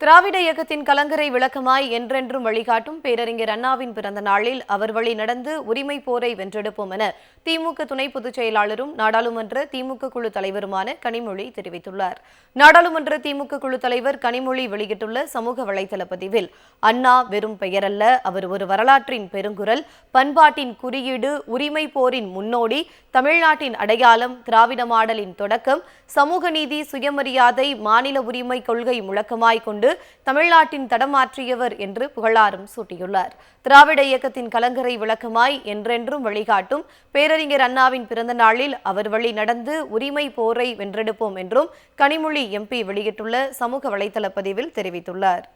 திராவிட இயக்கத்தின் கலங்கரை விளக்கமாய் என்றென்றும் வழிகாட்டும் பேரறிஞர் அண்ணாவின் பிறந்த நாளில் அவர் வழி நடந்து உரிமை போரை வென்றெடுப்போம் என திமுக துணை பொதுச் செயலாளரும் நாடாளுமன்ற திமுக குழு தலைவருமான கனிமொழி தெரிவித்துள்ளார். நாடாளுமன்ற திமுக குழு தலைவர் கனிமொழி வெளியிட்டுள்ள சமூக வலைதள பதிவில் அண்ணா வெறும் பெயரல்ல அவர் ஒரு வரலாற்றின் பெருங்குரல் பண்பாட்டின் குறியீடு உரிமை போரின் முன்னோடி தமிழ்நாட்டின் அடையாளம் திராவிட மாடலின் தொடக்கம் சமூக நீதி சுயமரியாதை மாநில உரிமை கொள்கை முழக்கமாய் கொண்டு தமிழ்நாட்டின் தடமாற்றியவர் என்று புகழாரம் சூட்டியுள்ளார். திராவிட இயக்கத்தின் கலங்கரை விளக்கமாய் என்றென்றும் வழிகாட்டும். பேரறிஞர் அண்ணாவின் பிறந்த நாளில் அவர் வழி நடந்து உரிமை போரை வென்றெடுப்போம் என்றும் கனிமொழி எம்பி வெளியிட்டுள்ள சமூக வலைதள பதிவில் தெரிவித்துள்ளார்.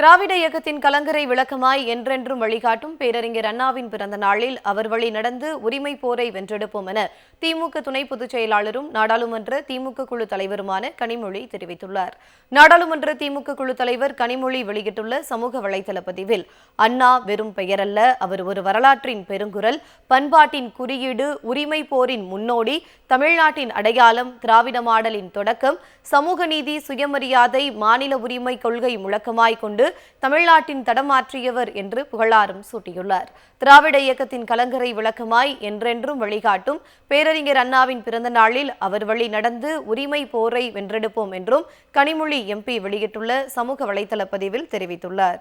திராவிட இயக்கத்தின் கலங்கரை விளக்கமாய் என்றென்றும் வழிகாட்டும் பேரறிஞர் அண்ணாவின் பிறந்த நாளில் அவர் வழி நடந்து உரிமை போரை வென்றெடுப்போம் என திமுக துணை பொதுச் செயலாளரும் நாடாளுமன்ற திமுக குழு தலைவருமான கனிமொழி தெரிவித்துள்ளார். நாடாளுமன்ற திமுக குழு தலைவர் கனிமொழி வெளியிட்டுள்ள சமூக வலைதள பதிவில் அண்ணா வெறும் பெயரல்ல அவர் ஒரு வரலாற்றின் பெருங்குரல் பண்பாட்டின் குறியீடு உரிமை போரின் முன்னோடி தமிழ்நாட்டின் அடையாளம் திராவிட மாடலின் தொடக்கம் சமூக நீதி சுயமரியாதை மாநில உரிமை கொள்கை முழக்கமாய் கொண்டு தமிழ்நாட்டின் தடமாற்றியவர் என்று புகழாரம் சூட்டியுள்ளார். திராவிட இயக்கத்தின் கலங்கரை விளக்கமாய் என்றென்றும் வழிகாட்டும். பேரறிஞர் அண்ணாவின் பிறந்த நாளில் அவர் வழி நடந்து உரிமை போரை வென்றெடுப்போம் என்றும் கனிமொழி எம்பி வெளியிட்டுள்ள சமூக வலைதள பதிவில் தெரிவித்துள்ளார்.